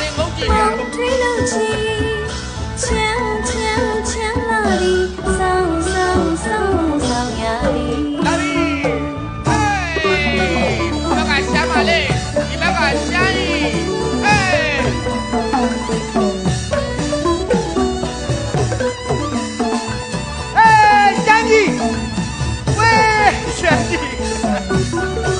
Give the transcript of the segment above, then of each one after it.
တွေငုံကြည့်နေလဲတွေးလို့ချီချမ်းချမ်းချမ်းလာပြီဆောင်းဆောင်းဆောင်းဆောင်းရပြီလာပြီဟေးဘက်ကရှာမလေးဒီဘက်ကရှာရင်ဟေးဟေးရှမ်းကြီးဝေးရှမ်းကြီး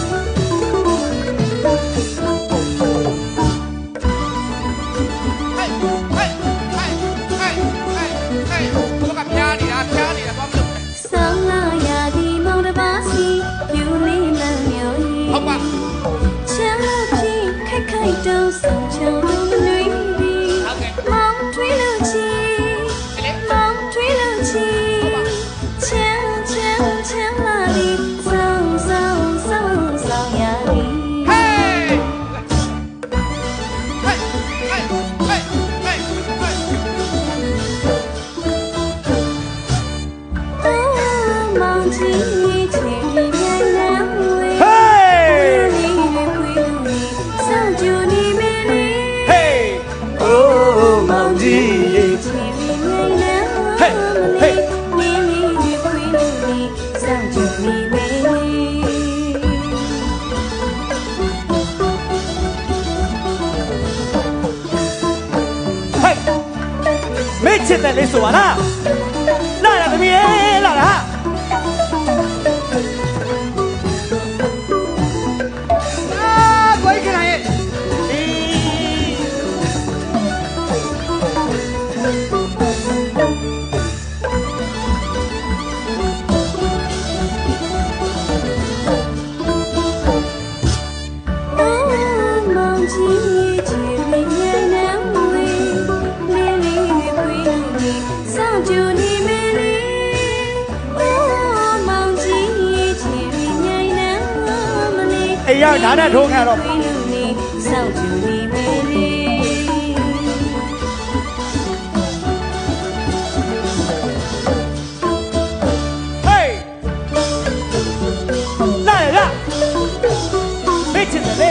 တွေ့ချင်တယ်လေဆိုပါလားလာလားသမီးလာလားကိုကြီးခင်ဗျာရဲ့အေးမောင်ကြီး ရောက်ဒါနဲ့ထိုးငါတော့来了，没进来嘞。